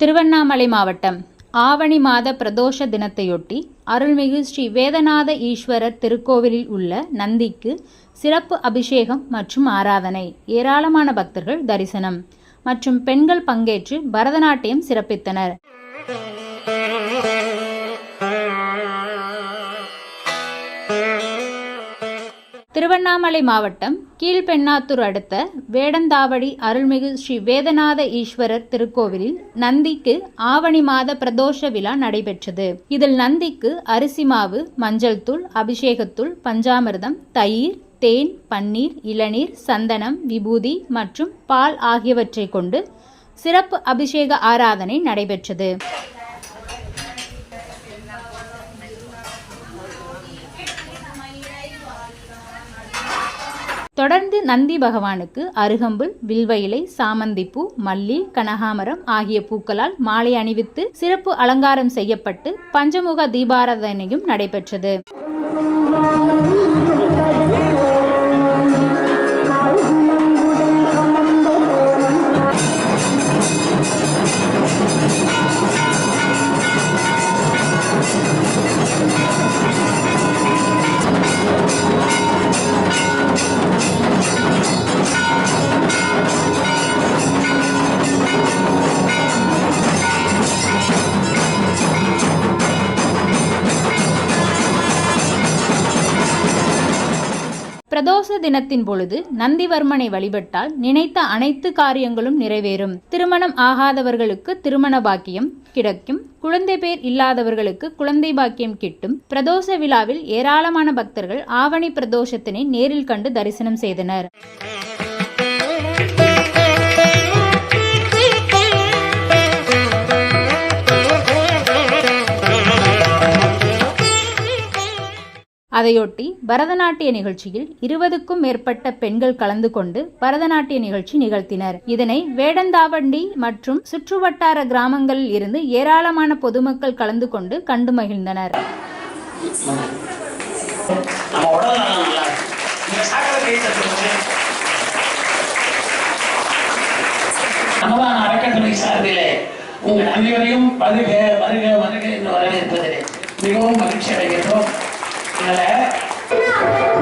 திருவண்ணாமலை மாவட்டம் ஆவணி மாத பிரதோஷ தினத்தையொட்டி அருள்மிகு ஸ்ரீ வேதநாத ஈஸ்வரர் திருக்கோவிலில் உள்ள நந்திக்கு சிறப்பு அபிஷேகம் மற்றும் ஆராதனை ஏராளமான பக்தர்கள் தரிசனம் மற்றும் பெண்கள் பங்கேற்று பரதநாட்டியம் சிறப்பித்தனர். திருவண்ணாமலை மாவட்டம் கீழ்பெண்ணாத்தூர் அடுத்த வேடந்தாவடி அருள்மிகு ஸ்ரீ வேதநாத ஈஸ்வரர் திருக்கோவிலில் நந்திக்கு ஆவணி மாத பிரதோஷ விழா நடைபெற்றது. இதில் நந்திக்கு அரிசி மாவு மஞ்சள் தூள் அபிஷேகத்தூள் பஞ்சாமிர்தம் தயிர் தேன் பன்னீர் இளநீர் சந்தனம் விபூதி மற்றும் பால் ஆகியவற்றை கொண்டு சிறப்பு அபிஷேக ஆராதனை நடைபெற்றது. தொடர்ந்து நந்தி பகவானுக்கு அருகம்புல் வில்வ இலை சாமந்திப்பூ மல்லி கனகாமரம் ஆகிய பூக்களால் மாலை அணிவித்து சிறப்பு அலங்காரம் செய்யப்பட்டு பஞ்சமுக தீபாராதனையும் நடைபெற்றது. பிரதோஷ தினத்தின் பொழுது நந்திவர்மனை வழிபட்டால் நினைத்த அனைத்து காரியங்களும் நிறைவேறும். திருமணம் ஆகாதவர்களுக்கு திருமண பாக்கியம் கிடைக்கும். குழந்தை பேர் இல்லாதவர்களுக்கு குழந்தை பாக்கியம் கிட்டும். பிரதோஷ விழாவில் ஏராளமான பக்தர்கள் ஆவணி பிரதோஷத்தினை நேரில் கண்டு தரிசனம் செய்தனர். அதையொட்டி பரதநாட்டிய நிகழ்ச்சியில் இருபதுக்கும் மேற்பட்ட பெண்கள் கலந்து கொண்டு பரதநாட்டிய நிகழ்ச்சி நிகழ்த்தினர். இதனை வேடந்தாவண்டி மற்றும் சுற்றுவட்டார கிராமங்களில் இருந்து ஏராளமான பொதுமக்கள் கலந்து கொண்டு கண்டு மகிழ்ந்தனர். அறக்கட்டளை சார்பிலே உங்கள் அனைவரையும் வருக வருக வருக என்று வரவேற்பதிலே மிகவும் மகிழ்ச்சி அடைகின்றோம். 现来，